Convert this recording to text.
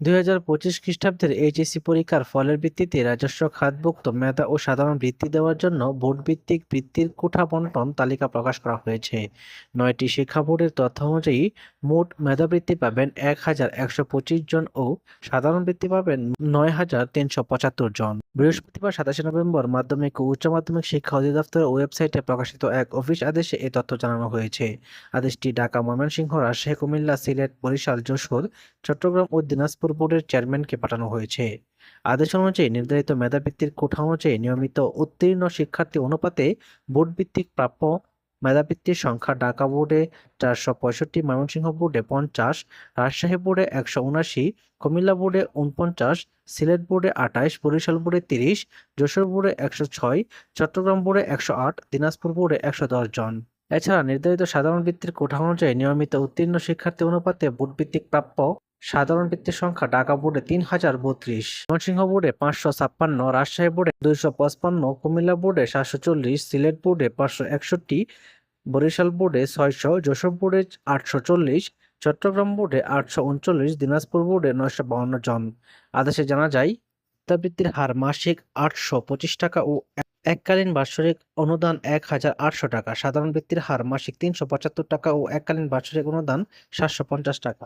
দুই হাজার পঁচিশ খ্রিস্টাব্দের এইচএসসি পরীক্ষার ফলের ভিত্তিতে রাজস্ব, খাতভুক্ত, মেধা ও সাধারণ বৃত্তি দেওয়ার জন্য বোর্ড ভিত্তিক বৃত্তির কোঠা বন্টন তালিকা প্রকাশ করা হয়েছে। নয়টি শিক্ষা বোর্ডের তথ্য অনুযায়ী, মোট মেধাবৃত্তি পাবেন এক হাজার একশো পঁচিশ জন ও সাধারণ বৃত্তি পাবেন নয় হাজার তিনশো পঁচাত্তর জন। বৃহস্পতিবার সাতাশে নভেম্বর মাধ্যমিক ও উচ্চ মাধ্যমিক শিক্ষা অধিদপ্তরের ওয়েবসাইটে প্রকাশিত এক অফিস আদেশে এ তথ্য জানানো হয়েছে। আদেশটি ঢাকা ময়মনসিংহ, রাজশাহী, কুমিল্লা, সিলেট, বরিশাল, যশোর, চট্টগ্রাম ও দিনাজপুর বোর্ডের চেয়ারম্যানকে পাঠানো হয়েছে। আদেশ অনুযায়ী নির্ধারিত মেধাবৃত্তির কোঠা অনুযায়ী নিয়মিত উত্তীর্ণ শিক্ষার্থী অনুপাতে বোর্ড ভিত্তিক প্রাপ্য মেধাবৃত্তির সংখ্যা ঢাকা বোর্ডে চারশো পঁয়ষট্টি, ময়মনসিংহ বোর্ডে পঞ্চাশ, রাজশাহী বোর্ডে একশো উনাশি কুমিল্লা বোর্ডে উনপঞ্চাশ সিলেট বোর্ডে আঠাইশ বরিশাল বোর্ডে তিরিশ, যশোর বোর্ডে একশো ছয়, চট্টগ্রাম বোর্ডে একশো আট, দিনাজপুর বোর্ডে একশো দশ জন। এছাড়া নির্ধারিত সাধারণ বৃত্তির কোঠা অনুযায়ী নিয়মিত উত্তীর্ণ শিক্ষার্থী অনুপাতে বোর্ড ভিত্তিক প্রাপ্য সাধারণ বৃত্তির সংখ্যা ঢাকা বোর্ডে তিন হাজার বত্রিশ। ময়মনসিংহ বোর্ডে পাঁচশো ছাপ্পান্ন, রাজশাহী বোর্ডে দুইশো পঁচপান্ন, কুমিল্লা বোর্ডে সাতশো চল্লিশ, সিলেট বোর্ডে পাঁচশো একষট্টি, বরিশাল বোর্ডে ছয়শো, যশোর বোর্ডে আটশো চল্লিশ, চট্টগ্রাম বোর্ডে আটশো উনচল্লিশ, দিনাজপুর বোর্ডে নয়শো বাউন্ন জন। আদেশে জানা যায় বৃত্তির হার মাসিক আটশো পঁচিশ টাকা ও এককালীন বাৎসরিক অনুদান এক হাজার আটশো টাকা। সাধারণ ব্যক্তির হার মাসিক তিনশো পঁচাত্তর টাকা ও এককালীন বাৎসরিক অনুদান সাতশো পঞ্চাশ টাকা।